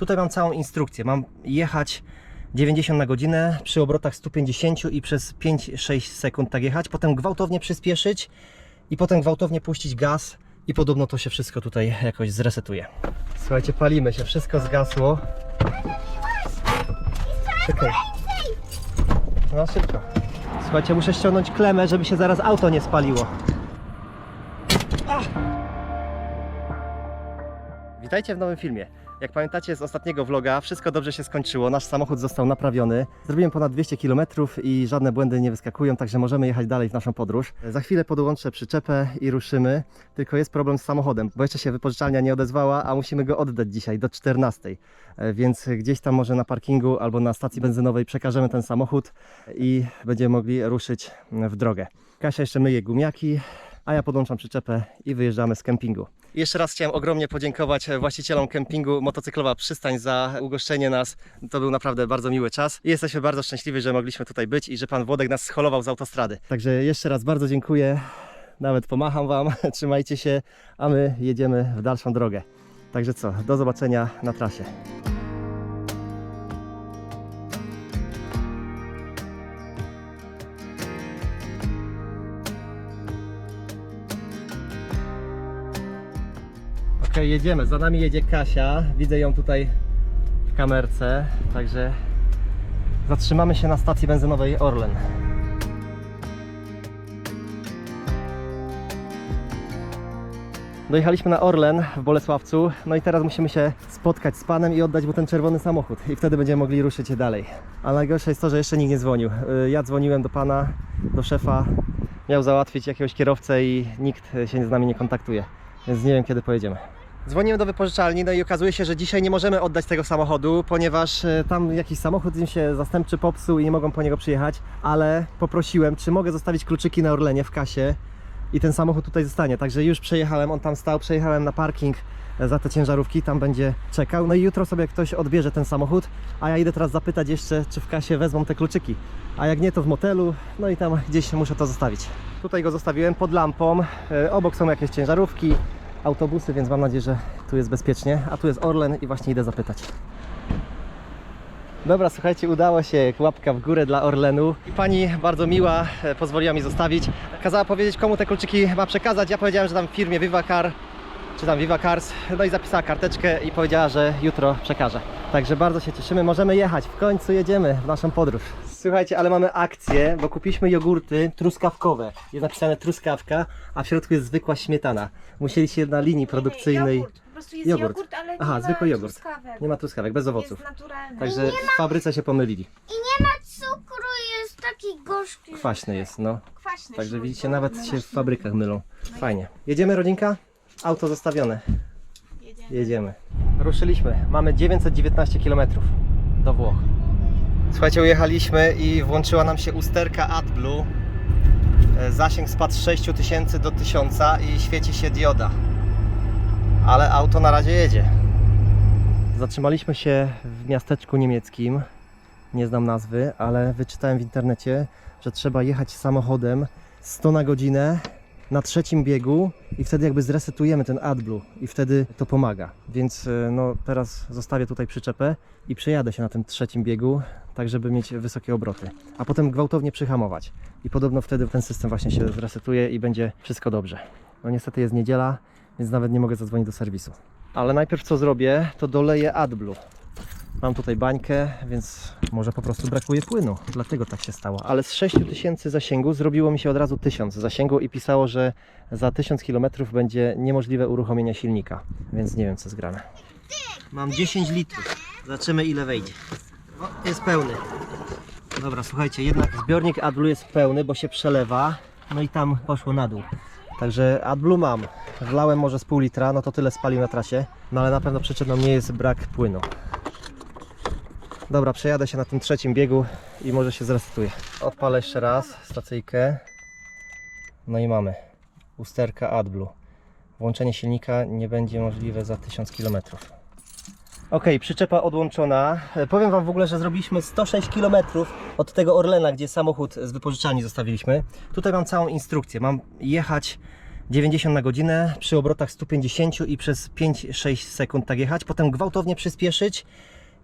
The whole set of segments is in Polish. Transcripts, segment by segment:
Tutaj mam całą instrukcję. Mam jechać 90 na godzinę przy obrotach 150 i przez 5-6 sekund tak jechać, potem gwałtownie przyspieszyć i potem gwałtownie puścić gaz i podobno to się wszystko tutaj jakoś zresetuje. Słuchajcie, palimy się, wszystko zgasło. No szybko. Słuchajcie, muszę ściągnąć klemę, żeby się zaraz auto nie spaliło. Witajcie w nowym filmie. Jak pamiętacie z ostatniego vloga, wszystko dobrze się skończyło. Nasz samochód został naprawiony. Zrobiłem ponad 200 km i żadne błędy nie wyskakują, także możemy jechać dalej w naszą podróż. Za chwilę podłączę przyczepę i ruszymy. Tylko jest problem z samochodem, bo jeszcze się wypożyczalnia nie odezwała, a musimy go oddać dzisiaj do 14. E, Więc gdzieś tam może na parkingu albo na stacji benzynowej przekażemy ten samochód i będziemy mogli ruszyć w drogę. Kasia jeszcze myje gumiaki, a ja podłączam przyczepę i wyjeżdżamy z kempingu. Jeszcze raz chciałem ogromnie podziękować właścicielom kempingu Motocyklowa Przystań za ugoszczenie nas. To był naprawdę bardzo miły czas i jesteśmy bardzo szczęśliwi, że mogliśmy tutaj być i że pan Włodek nas scholował z autostrady. Także jeszcze raz bardzo dziękuję. Nawet pomacham wam, trzymajcie się, a my jedziemy w dalszą drogę. Także co, do zobaczenia na trasie. Ok, jedziemy. Za nami jedzie Kasia. Widzę ją tutaj w kamerce. Także zatrzymamy się na stacji benzynowej Orlen. Dojechaliśmy na Orlen w Bolesławcu, no i teraz musimy się spotkać z panem i oddać mu ten czerwony samochód i wtedy będziemy mogli ruszyć dalej. A najgorsze jest to, że jeszcze nikt nie dzwonił. Y, Ja dzwoniłem do pana, do szefa, miał załatwić jakiegoś kierowcę i nikt się z nami nie kontaktuje, więc nie wiem kiedy pojedziemy. Dzwoniłem do wypożyczalni, no i okazuje się, że dzisiaj nie możemy oddać tego samochodu, ponieważ e, tam jakiś samochód im się zastępczy popsuł i nie mogą po niego przyjechać, ale poprosiłem, czy mogę zostawić kluczyki na Orlenie w kasie i ten samochód tutaj zostanie. Także już przejechałem, on tam stał, przejechałem na parking e, za te ciężarówki, tam będzie czekał. No i jutro sobie ktoś odbierze ten samochód, a ja idę teraz zapytać jeszcze, czy w kasie wezmą te kluczyki. A jak nie, to w motelu, no i tam gdzieś muszę to zostawić. Tutaj go zostawiłem pod lampą, e, obok są jakieś ciężarówki, autobusy, więc mam nadzieję, że tu jest bezpiecznie. A tu jest Orlen i właśnie idę zapytać. Dobra, słuchajcie, udało się. Łapka w górę dla Orlenu. Pani bardzo miła, e, pozwoliła mi zostawić. Kazała powiedzieć, komu te kluczyki ma przekazać. Ja powiedziałem, że tam w firmie Vivacar, czy tam Viva Cars. No i zapisała karteczkę i powiedziała, że jutro przekaże. Także bardzo się cieszymy. Możemy jechać. W końcu jedziemy w naszą podróż. Słuchajcie, ale mamy akcję, bo kupiliśmy jogurty truskawkowe. Jest napisane truskawka, a w środku jest zwykła śmietana. Musieliście na linii produkcyjnej. Jogurt. Po prostu jest Jogurt. jogurt, ale Aha, nie zwykły ma jogurt. truskawek. Nie ma truskawek, bez owoców. Jest naturalny. Także w fabryce się pomylili. I nie ma cukru, jest taki gorzki. Kwaśny jest, no. Kwaśny Także widzicie, nawet się w fabrykach mylą. Fajnie. Jedziemy, rodzinka? Auto zostawione. Jedziemy. Ruszyliśmy. Mamy 919 km do Włoch. Słuchajcie, ujechaliśmy i włączyła nam się usterka AdBlue. E, Zasięg spadł z 6000 do 1000 i świeci się dioda. Ale auto na razie jedzie. Zatrzymaliśmy się w miasteczku niemieckim. Nie znam nazwy, ale wyczytałem w internecie, że trzeba jechać samochodem 100 na godzinę na trzecim biegu i wtedy jakby zresetujemy ten AdBlue i wtedy to pomaga. Więc e, no, teraz zostawię tutaj przyczepę i przejadę się na tym trzecim biegu, tak żeby mieć wysokie obroty. A potem gwałtownie przyhamować. I podobno wtedy ten system właśnie się zresetuje i będzie wszystko dobrze. No niestety jest niedziela, więc nawet nie mogę zadzwonić do serwisu. Ale najpierw co zrobię, to doleję AdBlue. Mam tutaj bańkę, więc może po prostu brakuje płynu. Dlatego tak się stało. Ale z 6000 zasięgu zrobiło mi się od razu 1000 zasięgu i pisało, że za 1000 km będzie niemożliwe uruchomienie silnika. Więc nie wiem co jest grane. Mam 10 litrów. Zobaczymy ile wejdzie. O, jest pełny. Dobra, słuchajcie, jednak zbiornik AdBlue jest pełny, bo się przelewa. No i tam poszło na dół. Także AdBlue mam. Wlałem może z pół litra, no to tyle spalił na trasie. No ale na pewno przyczyną nie jest brak płynu. Dobra, przejadę się na tym trzecim biegu i może się zresetuję. Odpalę jeszcze raz stacyjkę. No i mamy usterka AdBlue. Włączenie silnika nie będzie możliwe za 1000 km. Ok, przyczepa odłączona. E, Powiem Wam w ogóle, że zrobiliśmy 106 km od tego Orlena, gdzie samochód z wypożyczalni zostawiliśmy. Tutaj mam całą instrukcję. Mam jechać 90 na godzinę przy obrotach 150 i przez 5-6 sekund tak jechać, potem gwałtownie przyspieszyć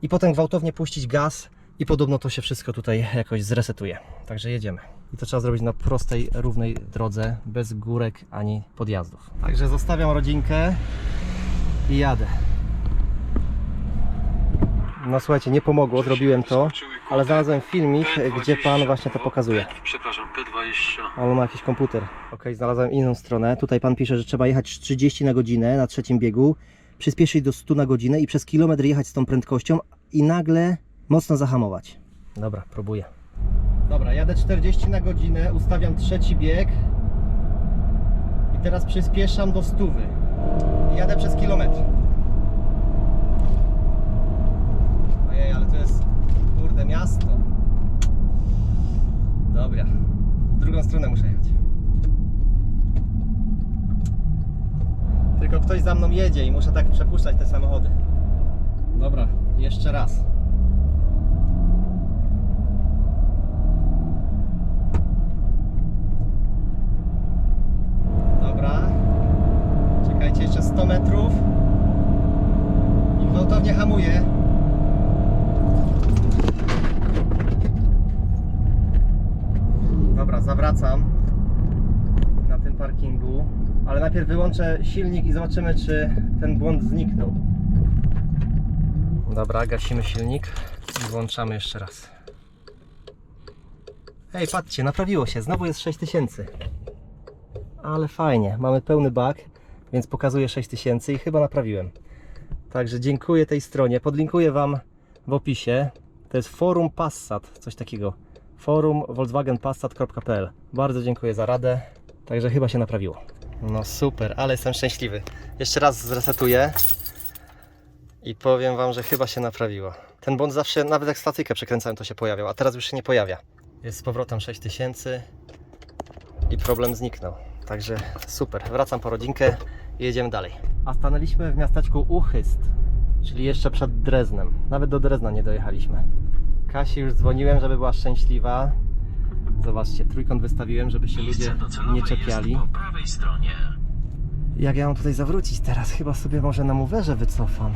i potem gwałtownie puścić gaz i podobno to się wszystko tutaj jakoś zresetuje. Także jedziemy. I to trzeba zrobić na prostej, równej drodze, bez górek ani podjazdów. Także zostawiam rodzinkę i jadę. No słuchajcie, nie pomogło, zrobiłem to, ale znalazłem filmik, gdzie pan właśnie to pokazuje. Przepraszam, P20. Ale ma jakiś komputer. Ok, znalazłem inną stronę. Tutaj pan pisze, że trzeba jechać 30 na godzinę na trzecim biegu, przyspieszyć do 100 na godzinę i przez kilometr jechać z tą prędkością i nagle mocno zahamować. Dobra, próbuję. Dobra, jadę 40 na godzinę, ustawiam trzeci bieg i teraz przyspieszam do 100. I jadę przez kilometr. Ojej, ale to jest kurde miasto. Dobra. W drugą stronę muszę jechać. Tylko ktoś za mną jedzie i muszę tak przepuszczać te samochody. Dobra, jeszcze raz. Dobra. Czekajcie jeszcze 100 metrów. I gwałtownie hamuję. Dobra, zawracam na tym parkingu, ale najpierw wyłączę silnik i zobaczymy, czy ten błąd zniknął. Dobra, gasimy silnik i włączamy jeszcze raz. Ej, patrzcie, naprawiło się, znowu jest 6000. Ale fajnie, mamy pełny bak, więc pokazuje 6000 i chyba naprawiłem. Także dziękuję tej stronie, podlinkuję Wam w opisie. To jest forum Passat, coś takiego forum volkswagenpassat.pl Bardzo dziękuję za radę, także chyba się naprawiło. No super, ale jestem szczęśliwy. Jeszcze raz zresetuję i powiem Wam, że chyba się naprawiło. Ten błąd zawsze, nawet jak statykę przekręcałem, to się pojawiał, a teraz już się nie pojawia. Jest z powrotem 6000 i problem zniknął. Także super, wracam po rodzinkę i jedziemy dalej. A stanęliśmy w miasteczku Uchyst, czyli jeszcze przed Dreznem. Nawet do Drezna nie dojechaliśmy. Kasi już dzwoniłem, żeby była szczęśliwa. Zobaczcie, trójkąt wystawiłem, żeby się ludzie nie czepiali. Jak ja mam tutaj zawrócić teraz? Chyba sobie może na mowerze wycofam.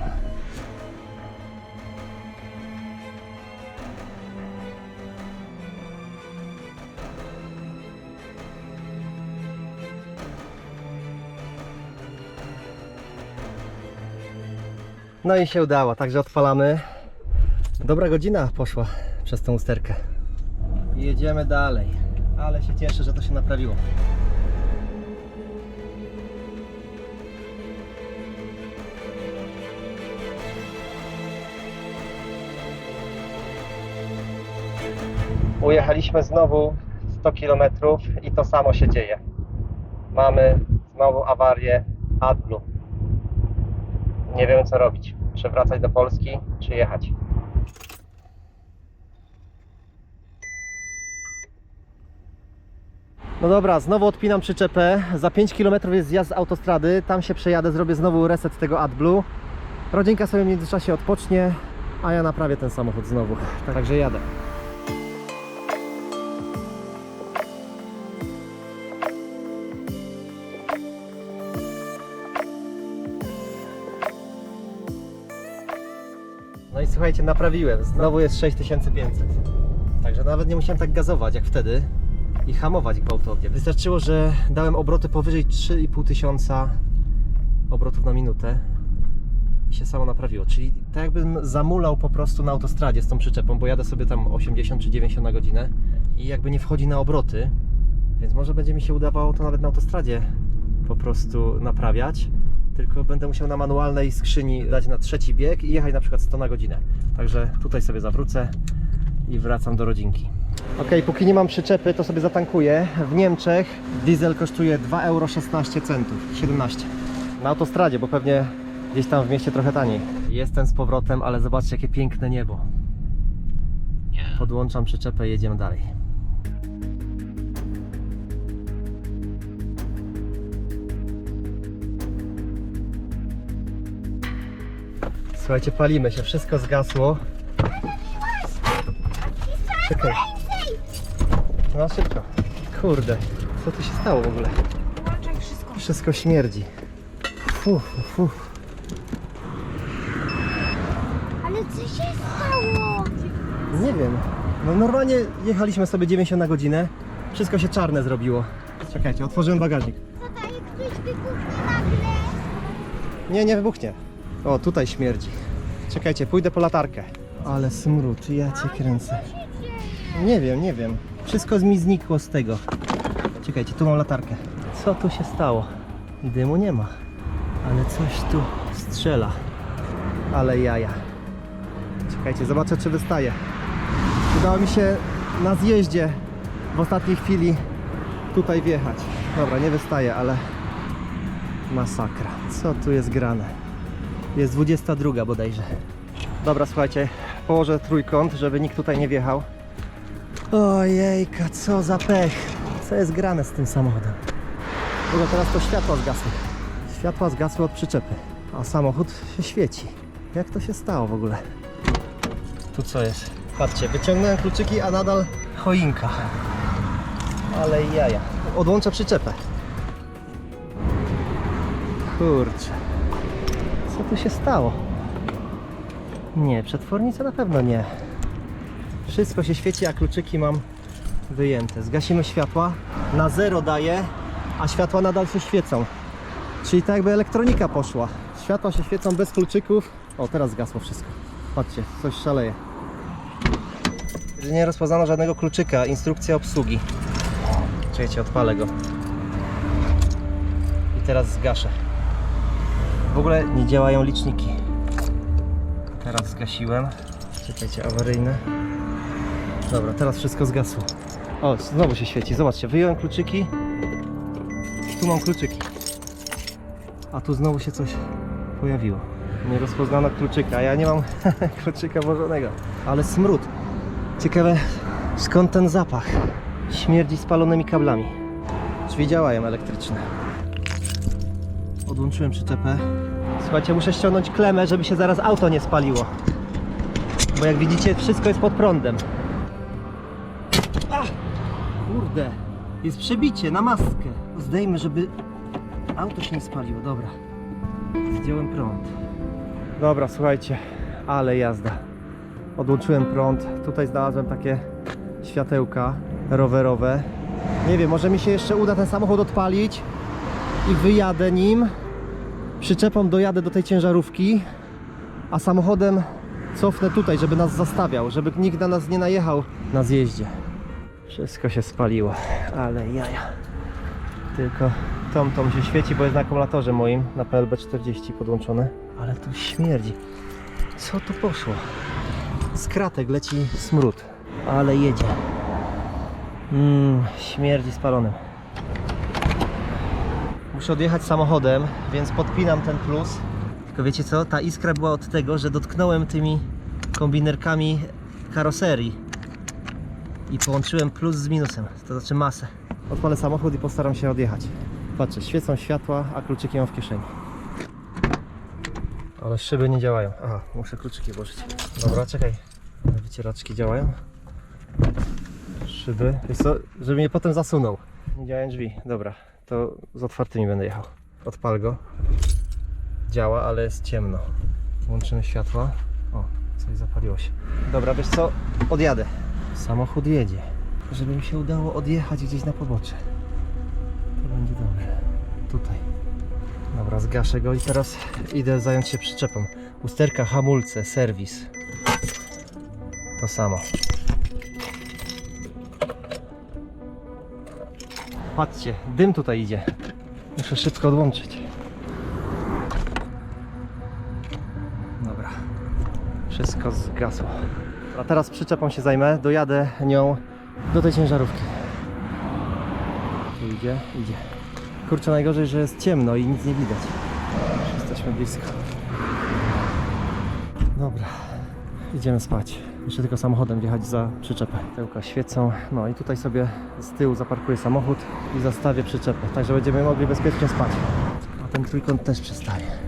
No i się udało, także odpalamy. Dobra godzina poszła przez tą usterkę. I jedziemy dalej. Ale się cieszę, że to się naprawiło. Ujechaliśmy znowu 100 km i to samo się dzieje. Mamy znowu awarię AdBlue. Nie wiem co robić. Czy wracać do Polski, czy jechać. No dobra, znowu odpinam przyczepę. Za 5 km jest zjazd z autostrady. Tam się przejadę, zrobię znowu reset tego AdBlue. Rodzinka sobie w międzyczasie odpocznie, a ja naprawię ten samochód znowu. Także jadę. No i słuchajcie, naprawiłem. Znowu jest 6500. Także nawet nie musiałem tak gazować jak wtedy i hamować gwałtownie. Wystarczyło, że dałem obroty powyżej 3,5 tysiąca obrotów na minutę i się samo naprawiło. Czyli tak jakbym zamulał po prostu na autostradzie z tą przyczepą, bo jadę sobie tam 80 czy 90 na godzinę i jakby nie wchodzi na obroty, więc może będzie mi się udawało to nawet na autostradzie po prostu naprawiać. Tylko będę musiał na manualnej skrzyni dać na trzeci bieg i jechać na przykład 100 na godzinę. Także tutaj sobie zawrócę i wracam do rodzinki. Ok, póki nie mam przyczepy, to sobie zatankuję. W Niemczech diesel kosztuje 2,16 euro 17. Na autostradzie, bo pewnie gdzieś tam w mieście trochę taniej. Jestem z powrotem, ale zobaczcie jakie piękne niebo. Nie. Podłączam przyczepę i jedziemy dalej. Słuchajcie, palimy się, wszystko zgasło. Czekaj. No szybko. Kurde, co tu się stało w ogóle? Wszystko Wszystko śmierdzi. Fu, fu, fu. Ale co się stało? Nie wiem. No normalnie jechaliśmy sobie 90 na godzinę. Wszystko się czarne zrobiło. Czekajcie, otworzyłem bagażnik. Co daje ktoś wybuchnie nagle? Nie, nie wybuchnie. O, tutaj śmierdzi. Czekajcie, pójdę po latarkę. Ale smród, ja cię kręcę. Nie wiem, nie wiem. Wszystko mi znikło z tego. Czekajcie, tu mam latarkę. Co tu się stało? Dymu nie ma. Ale coś tu strzela. Ale jaja. Czekajcie, zobaczę czy wystaje. Udało mi się na zjeździe w ostatniej chwili tutaj wjechać. Dobra, nie wystaje, ale masakra. Co tu jest grane? Jest 22 bodajże. Dobra, słuchajcie, położę trójkąt, żeby nikt tutaj nie wjechał. Ojejka, co za pech. Co jest grane z tym samochodem? Dobra, teraz to światła zgasły. Światła zgasły od przyczepy, a samochód się świeci. Jak to się stało w ogóle? Tu co jest? Patrzcie, wyciągnąłem kluczyki, a nadal choinka. Ale jaja. Odłączę przyczepę. Kurczę. Co tu się stało? Nie, przetwornica na pewno nie. Wszystko się świeci, a kluczyki mam wyjęte. Zgasimy światła, na zero daje, a światła nadal się świecą. Czyli tak jakby elektronika poszła. Światła się świecą bez kluczyków. O, teraz zgasło wszystko. Patrzcie, coś szaleje. Nie rozpoznano żadnego kluczyka. Instrukcja obsługi. Czekajcie, odpalę go. I teraz zgaszę. W ogóle nie działają liczniki. Teraz zgasiłem. Czekajcie, awaryjne. Dobra, teraz wszystko zgasło. O, znowu się świeci. Zobaczcie, wyjąłem kluczyki. Tu mam kluczyki. A tu znowu się coś pojawiło. Nie rozpoznano kluczyka, ja nie mam kluczyka włożonego. Ale smród. Ciekawe skąd ten zapach. Śmierdzi spalonymi kablami. Drzwi działają elektryczne. Odłączyłem przyczepę. Słuchajcie, muszę ściągnąć klemę, żeby się zaraz auto nie spaliło. Bo jak widzicie, wszystko jest pod prądem. Kurde, jest przebicie na maskę. Zdejmę, żeby auto się nie spaliło. Dobra. Zdjąłem prąd. Dobra, słuchajcie, ale jazda. Odłączyłem prąd. Tutaj znalazłem takie światełka rowerowe. Nie wiem, może mi się jeszcze uda ten samochód odpalić i wyjadę nim. Przyczepą dojadę do tej ciężarówki, a samochodem cofnę tutaj, żeby nas zastawiał, żeby nikt na nas nie najechał na zjeździe. Wszystko się spaliło, ale jaja. Tylko tom tom się świeci, bo jest na akumulatorze moim, na PLB40 podłączone. Ale tu śmierdzi. Co tu poszło? Z kratek leci smród, ale jedzie. Mmm, śmierdzi spalonym. Muszę odjechać samochodem, więc podpinam ten plus. Tylko wiecie co? Ta iskra była od tego, że dotknąłem tymi kombinerkami karoserii i połączyłem plus z minusem, to znaczy masę. Odpalę samochód i postaram się odjechać. Patrzę, świecą światła, a kluczyki mam w kieszeni. Ale szyby nie działają. Aha, muszę kluczyki włożyć. Dobra, czekaj. Wycieraczki działają. Szyby. Jest to, żeby mnie potem zasunął. Nie działają drzwi. Dobra, to z otwartymi będę jechał. Odpal go. Działa, ale jest ciemno. Włączymy światła. O, coś zapaliło się. Dobra, wiesz co? Odjadę. Samochód jedzie. Żeby mi się udało odjechać gdzieś na pobocze. To będzie dobrze. Tutaj. Dobra, zgaszę go i teraz idę zająć się przyczepą. Usterka, hamulce, serwis. To samo. Patrzcie, dym tutaj idzie. Muszę szybko odłączyć. Dobra. Wszystko zgasło. A teraz przyczepą się zajmę. Dojadę nią do tej ciężarówki. Tu idzie, idzie. Kurczę, najgorzej, że jest ciemno i nic nie widać. Jesteśmy blisko. Dobra, idziemy spać. Jeszcze tylko samochodem wjechać za przyczepę. Tyłka świecą. No i tutaj sobie z tyłu zaparkuję samochód i zastawię przyczepę. Także będziemy mogli bezpiecznie spać. A ten trójkąt też przystaje.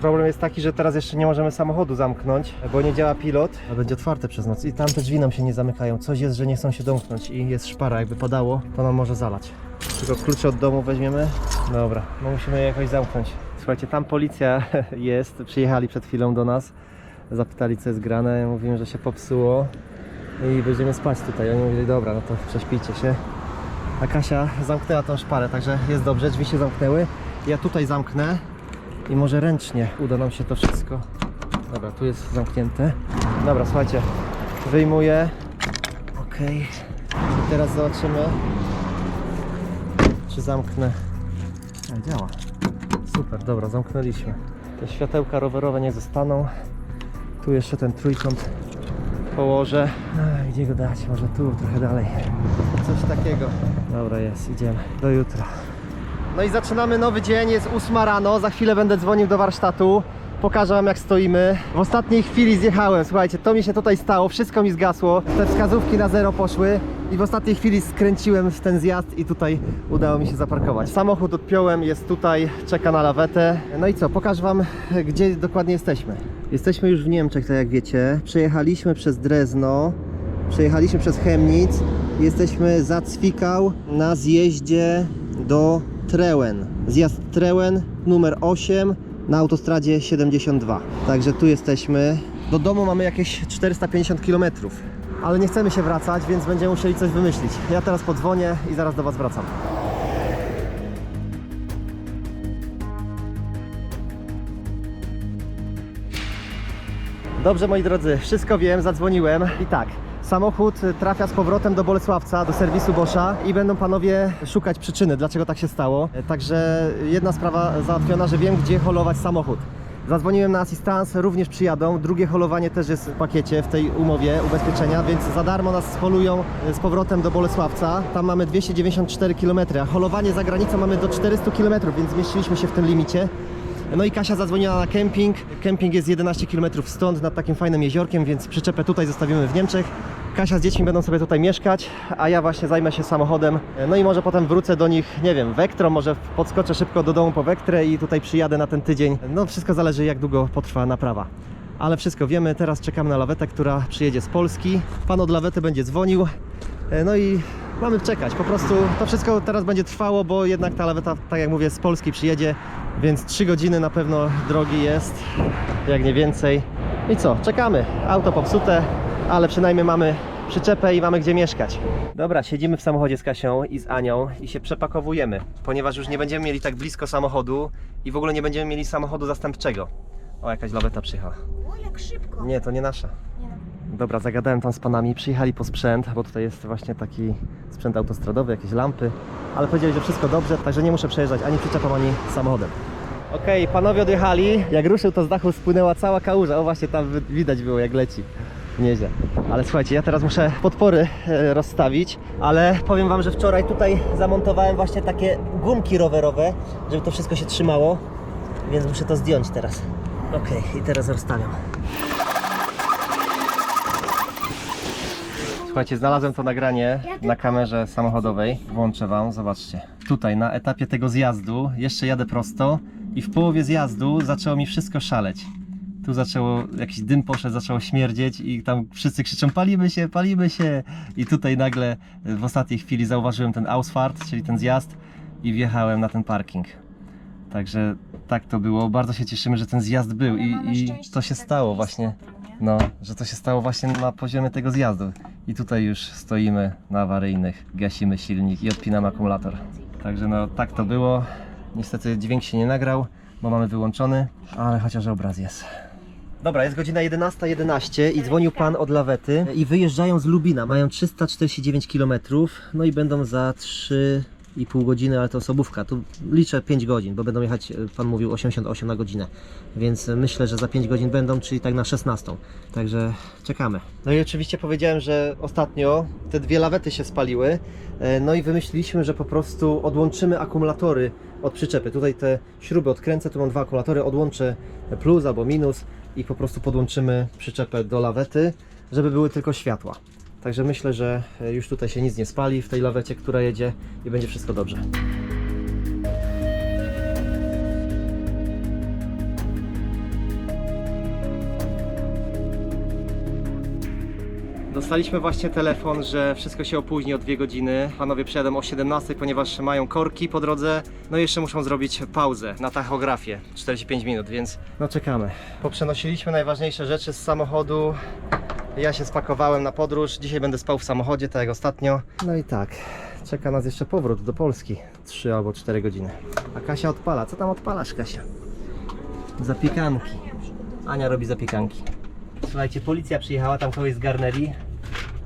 Problem jest taki, że teraz jeszcze nie możemy samochodu zamknąć, bo nie działa pilot. A będzie otwarte przez noc i tam te drzwi nam się nie zamykają. Coś jest, że nie chcą się domknąć i jest szpara. Jakby padało, to nam może zalać. Tylko klucze od domu weźmiemy. Dobra, no musimy je jakoś zamknąć. Słuchajcie, tam policja jest. Przyjechali przed chwilą do nas. Zapytali, co jest grane. Mówimy, że się popsuło i będziemy spać tutaj. Oni mówili, dobra, no to prześpijcie się. A Kasia zamknęła tą szparę, także jest dobrze, drzwi się zamknęły. Ja tutaj zamknę i może ręcznie uda nam się to wszystko. Dobra, tu jest zamknięte. Dobra, słuchajcie, wyjmuję. Ok. I teraz zobaczymy, czy zamknę. A, działa. Super, dobra, zamknęliśmy. Te światełka rowerowe nie zostaną. Tu jeszcze ten trójkąt położę. Ach, gdzie go dać? Może tu, trochę dalej. Coś takiego. Dobra, jest, idziemy. Do jutra. No i zaczynamy nowy dzień, jest 8 rano, za chwilę będę dzwonił do warsztatu. Pokażę wam jak stoimy. W ostatniej chwili zjechałem, słuchajcie, to mi się tutaj stało, wszystko mi zgasło. Te wskazówki na zero poszły i w ostatniej chwili skręciłem w ten zjazd i tutaj udało mi się zaparkować. Samochód odpiąłem, jest tutaj, czeka na lawetę. No i co, pokażę wam gdzie dokładnie jesteśmy. Jesteśmy już w Niemczech, tak jak wiecie. Przejechaliśmy przez Drezno, przejechaliśmy przez Chemnitz. Jesteśmy za Cwikał na zjeździe do Treuen. Zjazd Treuen numer 8 na autostradzie 72. Także tu jesteśmy. Do domu mamy jakieś 450 km. Ale nie chcemy się wracać, więc będziemy musieli coś wymyślić. Ja teraz podzwonię i zaraz do Was wracam. Dobrze moi drodzy, wszystko wiem, zadzwoniłem i tak. Samochód trafia z powrotem do Bolesławca, do serwisu Boscha i będą panowie szukać przyczyny, dlaczego tak się stało. Także jedna sprawa załatwiona, że wiem gdzie holować samochód. Zadzwoniłem na asystans, również przyjadą. Drugie holowanie też jest w pakiecie, w tej umowie ubezpieczenia, więc za darmo nas holują z powrotem do Bolesławca. Tam mamy 294 km, a holowanie za granicą mamy do 400 km, więc zmieściliśmy się w tym limicie. No i Kasia zadzwoniła na kemping. Kemping jest 11 km stąd, nad takim fajnym jeziorkiem, więc przyczepę tutaj zostawimy w Niemczech. Kasia z dziećmi będą sobie tutaj mieszkać, a ja właśnie zajmę się samochodem. No i może potem wrócę do nich, nie wiem, Vectro, może podskoczę szybko do domu po Vectrę i tutaj przyjadę na ten tydzień. No wszystko zależy jak długo potrwa naprawa. Ale wszystko wiemy, teraz czekamy na lawetę, która przyjedzie z Polski. Pan od lawety będzie dzwonił. E, No i mamy czekać. Po prostu to wszystko teraz będzie trwało, bo jednak ta laweta, tak jak mówię, z Polski przyjedzie, więc 3 godziny na pewno drogi jest, jak nie więcej. I co, czekamy. Auto popsute, ale przynajmniej mamy przyczepę i mamy gdzie mieszkać. Dobra, siedzimy w samochodzie z Kasią i z Anią i się przepakowujemy, ponieważ już nie będziemy mieli tak blisko samochodu i w ogóle nie będziemy mieli samochodu zastępczego. O, jakaś laweta przyjechała. O, jak szybko. Nie, to nie nasza. Dobra, zagadałem tam z panami, przyjechali po sprzęt, bo tutaj jest właśnie taki sprzęt autostradowy, jakieś lampy, ale powiedzieli, że wszystko dobrze, także nie muszę przejeżdżać ani przyczepą, ani samochodem. Okej, panowie odjechali. Jak ruszył, to z dachu spłynęła cała kałuża. O właśnie tam widać było, jak leci. Nieźle. Ale słuchajcie, ja teraz muszę podpory e, rozstawić, ale powiem wam, że wczoraj tutaj zamontowałem właśnie takie gumki rowerowe, żeby to wszystko się trzymało, więc muszę to zdjąć teraz. Okej, i teraz rozstawiam. Słuchajcie, znalazłem to nagranie na kamerze samochodowej. Włączę Wam, zobaczcie. Tutaj na etapie tego zjazdu jeszcze jadę prosto i w połowie zjazdu zaczęło mi wszystko szaleć. Tu zaczęło, jakiś dym poszedł, zaczęło śmierdzieć i tam wszyscy krzyczą palimy się, palimy się. I tutaj nagle e, w ostatniej chwili zauważyłem ten Ausfahrt, czyli ten zjazd i wjechałem na ten parking. Także tak to było. Bardzo się cieszymy, że ten zjazd był i, i to się stało właśnie. No, że to się stało właśnie na poziomie tego zjazdu. I tutaj już stoimy na awaryjnych, gasimy silnik i odpinamy akumulator. Także no tak to było. Niestety dźwięk się nie nagrał, bo mamy wyłączony, ale chociaż obraz jest. Dobra, jest godzina 11.11 i dzwonił pan od lawety i wyjeżdżają z Lubina. Mają 349 km, no i będą za 3,5 godziny, ale to osobówka. Tu liczę 5 godzin, bo będą jechać, e, pan mówił, 88 na godzinę. Więc myślę, że za 5 godzin będą, czyli tak na 16. Także czekamy. No i oczywiście powiedziałem, że ostatnio te dwie lawety się spaliły. e, No i wymyśliliśmy, że po prostu odłączymy akumulatory od przyczepy. Tutaj te śruby odkręcę, tu mam dwa akumulatory, odłączę plus albo minus i po prostu podłączymy przyczepę do lawety, żeby były tylko światła. Także myślę, że e, już tutaj się nic nie spali w tej lawecie, która jedzie i będzie wszystko dobrze. Dostaliśmy właśnie telefon, że wszystko się opóźni o dwie godziny. Panowie przyjadą o 17, ponieważ mają korki po drodze. No i jeszcze muszą zrobić pauzę na tachografię 45 minut, więc no czekamy. Poprzenosiliśmy najważniejsze rzeczy z samochodu. Ja się spakowałem na podróż. Dzisiaj będę spał w samochodzie, tak jak ostatnio. No i tak, czeka nas jeszcze powrót do Polski. 3 albo 4 godziny. A Kasia odpala. Co tam odpalasz, Kasia? Zapiekanki. Ania robi zapiekanki. Słuchajcie, policja przyjechała, tam kogoś zgarnęli,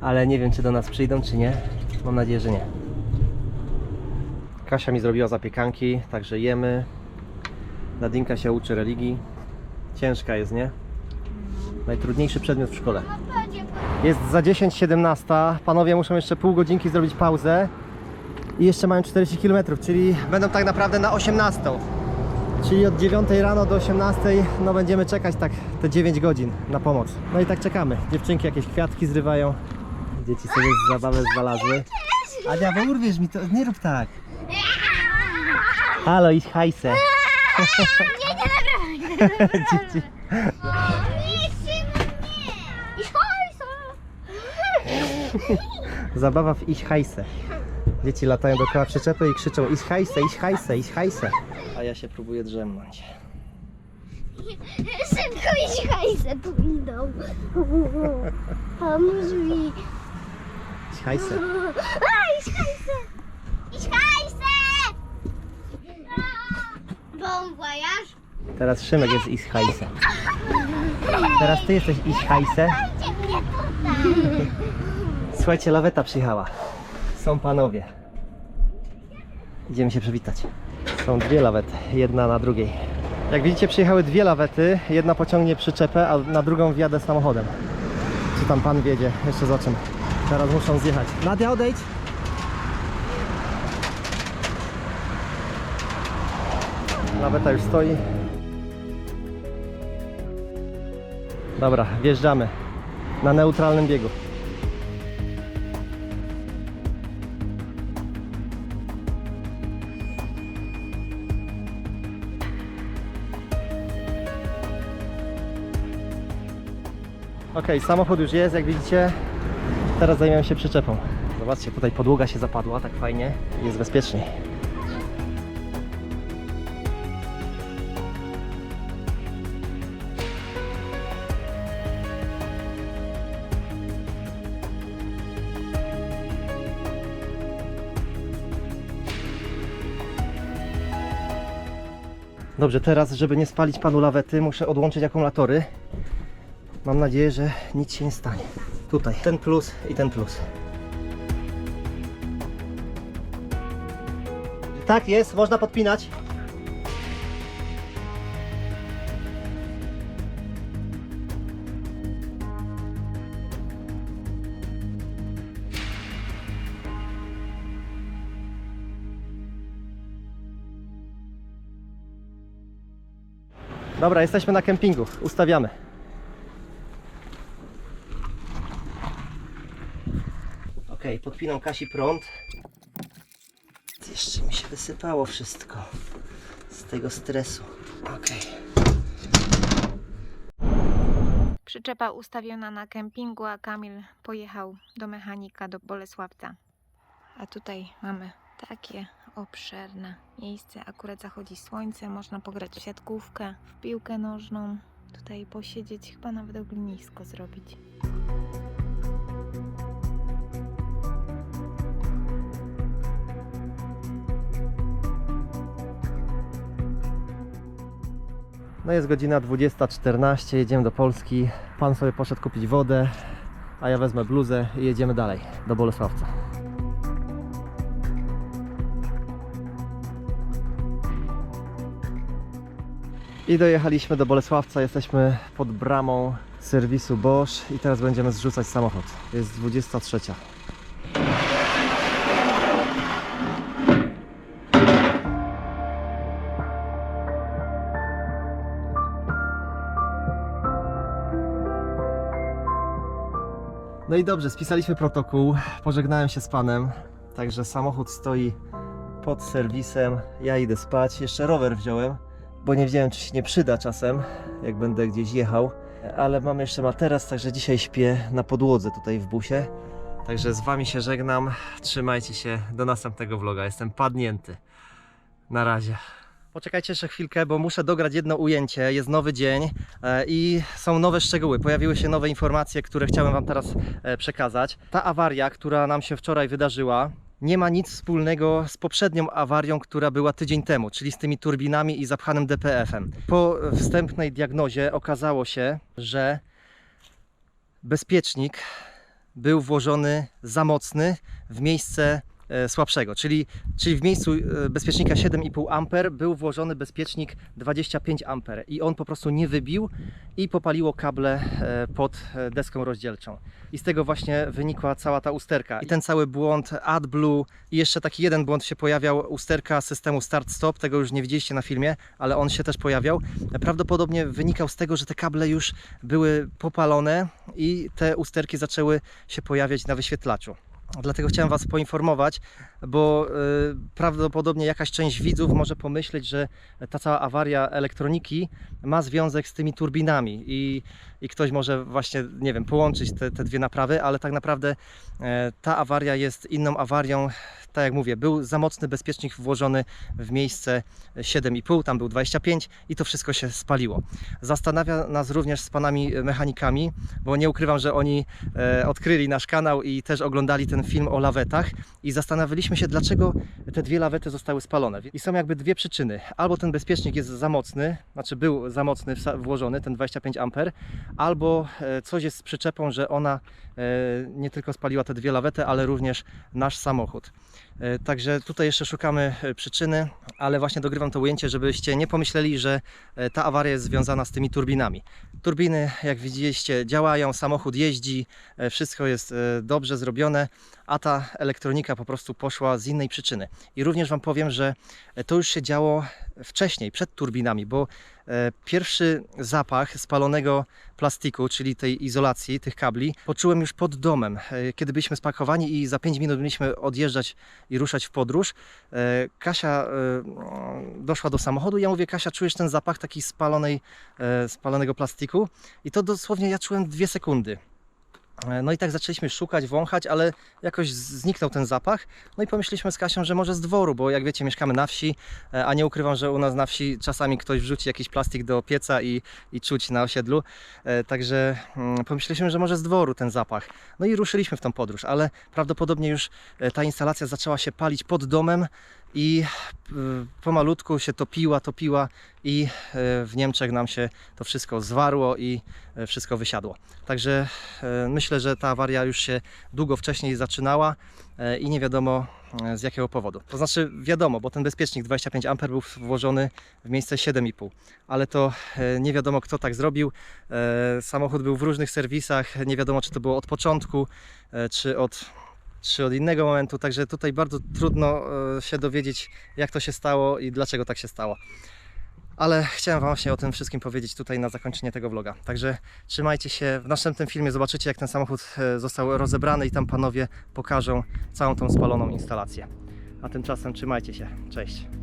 ale nie wiem, czy do nas przyjdą, czy nie. Mam nadzieję, że nie. Kasia mi zrobiła zapiekanki, także jemy. Nadinka się uczy religii. Ciężka jest, nie? Najtrudniejszy przedmiot w szkole. Jest za 10.17. Panowie muszą jeszcze pół godzinki zrobić pauzę. I jeszcze mają 40 km, czyli będą tak naprawdę na 18. Czyli od 9 rano do 18 no będziemy czekać tak te 9 godzin na pomoc. No i tak czekamy. Dziewczynki jakieś kwiatki zrywają. Dzieci sobie z zabawę znalazły. Ania, bo urwiesz mi to, nie rób tak. Halo, idź hajse. Nie, nie nagrywaj. Dzieci. Zabawa w iść hajse. Dzieci latają dookoła przyczepy i krzyczą iść hajse, iść hajse, iść hajse. A ja się próbuję drzemnąć. Szybko idź hajsę tu idą. Pomóż mi. Iść hajse. A, idź hajsę. Idź hajsę. Bon voyage. Teraz Szymek jest iść hajse. Teraz ty jesteś iść hajse. Dajcie mnie tutaj. Słuchajcie, laweta przyjechała. Są panowie. Idziemy się przywitać. Są dwie lawety, jedna na drugiej. Jak widzicie, przyjechały dwie lawety. Jedna pociągnie przyczepę, a na drugą wjadę samochodem. Czy tam pan wiedzie? Jeszcze zobaczymy. Teraz muszą zjechać. Nadia, odejdź! Laweta już stoi. Dobra, wjeżdżamy na neutralnym biegu. Samochód już jest, jak widzicie. Teraz zajmiemy się przyczepą. Zobaczcie, tutaj podłoga się zapadła, tak fajnie. Jest bezpieczniej. Dobrze, teraz, żeby nie spalić panu lawety, muszę odłączyć akumulatory. Mam nadzieję, że nic się nie stanie. Tutaj ten plus i ten plus. Tak jest, można podpinać. Dobra, jesteśmy na kempingu. Ustawiamy. Ok, podpinam Kasi prąd. Jeszcze mi się wysypało wszystko z tego stresu. Ok. Przyczepa ustawiona na kempingu, a Kamil pojechał do mechanika do Bolesławca. A tutaj mamy takie obszerne miejsce. Akurat zachodzi słońce, można pograć w siatkówkę, w piłkę nożną. Tutaj posiedzieć, chyba nawet ognisko zrobić. No jest godzina 20.14, jedziemy do Polski. Pan sobie poszedł kupić wodę, a ja wezmę bluzę i jedziemy dalej do Bolesławca. I dojechaliśmy do Bolesławca, jesteśmy pod bramą serwisu Bosch i teraz będziemy zrzucać samochód. Jest 23. No i dobrze, spisaliśmy protokół, pożegnałem się z panem, także samochód stoi pod serwisem, ja idę spać, jeszcze rower wziąłem, bo nie wiedziałem czy się nie przyda czasem, jak będę gdzieś jechał. ale mam jeszcze materac, także dzisiaj śpię na podłodze tutaj w busie. Także z Wami się żegnam. Trzymajcie się do następnego vloga. Jestem padnięty. Na razie. Poczekajcie jeszcze chwilkę, bo muszę dograć jedno ujęcie. Jest nowy dzień e, i są nowe szczegóły. Pojawiły się nowe informacje, które chciałem Wam teraz e, przekazać. Ta awaria, która nam się wczoraj wydarzyła, nie ma nic wspólnego z poprzednią awarią, która była tydzień temu, czyli z tymi turbinami i zapchanym DPF-em. Po wstępnej diagnozie okazało się, że bezpiecznik był włożony za mocny w miejsce słabszego, czyli, czyli w miejscu e, bezpiecznika 7,5 A był włożony bezpiecznik 25 A i on po prostu nie wybił i popaliło kable e, pod e, deską rozdzielczą. I z tego właśnie wynikła cała ta usterka. I ten cały błąd AdBlue i jeszcze taki jeden błąd się pojawiał, usterka systemu start-stop, tego już nie widzieliście na filmie, ale on się też pojawiał. Prawdopodobnie wynikał z tego, że te kable już były popalone i te usterki zaczęły się pojawiać na wyświetlaczu. Dlatego chciałem Was poinformować, bo y, prawdopodobnie jakaś część widzów może pomyśleć, że ta cała awaria elektroniki ma związek z tymi turbinami i, i ktoś może właśnie, nie wiem, połączyć te, te dwie naprawy, ale tak naprawdę e, ta awaria jest inną awarią. Tak jak mówię, był za mocny bezpiecznik włożony w miejsce 7,5, tam był 25 i to wszystko się spaliło. Zastanawia nas również z panami mechanikami, bo nie ukrywam, że oni e, odkryli nasz kanał i też oglądali ten film o lawetach i zastanawialiśmy się, dlaczego te dwie lawety zostały spalone. I są jakby dwie przyczyny. Albo ten bezpiecznik jest za mocny, znaczy był za mocny włożony, ten 25 A, albo e, coś jest z przyczepą, że ona e, nie tylko spaliła te dwie lawety, ale również nasz samochód. E, Także tutaj jeszcze szukamy e, przyczyny, ale właśnie dogrywam to ujęcie, żebyście nie pomyśleli, że e, ta awaria jest związana z tymi turbinami. Turbiny, jak widzieliście, działają, samochód jeździ, wszystko jest dobrze zrobione, a ta elektronika po prostu poszła z innej przyczyny. I również Wam powiem, że e, to już się działo wcześniej, przed turbinami, bo e, pierwszy zapach spalonego plastiku, czyli tej izolacji, tych kabli, poczułem już pod domem, e, kiedy byliśmy spakowani i za 5 minut mieliśmy odjeżdżać i ruszać w podróż. Kasia e, doszła do samochodu i ja mówię, Kasia, czujesz ten zapach taki spalonej, spalonego plastiku? I to dosłownie ja czułem dwie sekundy. E, No i tak zaczęliśmy szukać, wąchać, ale jakoś zniknął ten zapach. No i pomyśleliśmy z Kasią, że może z dworu, bo jak wiecie, mieszkamy na wsi, e, a nie ukrywam, że u nas na wsi czasami ktoś wrzuci jakiś plastik do pieca i, i czuć na osiedlu. E, Także mm, pomyśleliśmy, że może z dworu ten zapach. No i ruszyliśmy w tą podróż, ale prawdopodobnie już ta instalacja zaczęła się palić pod domem i y, pomalutku się topiła, topiła i e, w Niemczech nam się to wszystko zwarło i e, wszystko wysiadło. Także e, myślę, że ta awaria już się długo wcześniej zaczynała e, i nie wiadomo e, z jakiego powodu. To znaczy wiadomo, bo ten bezpiecznik 25 A był włożony w miejsce 7,5, ale to e, nie wiadomo kto tak zrobił. E, Samochód był w różnych serwisach, nie wiadomo czy to było od początku, e, czy od czy od innego momentu, także tutaj bardzo trudno e, się dowiedzieć, jak to się stało i dlaczego tak się stało. Ale chciałem Wam właśnie o tym wszystkim powiedzieć tutaj na zakończenie tego vloga. Także trzymajcie się. W następnym filmie zobaczycie, jak ten samochód e, został rozebrany i tam panowie pokażą całą tą spaloną instalację. A tymczasem trzymajcie się. Cześć.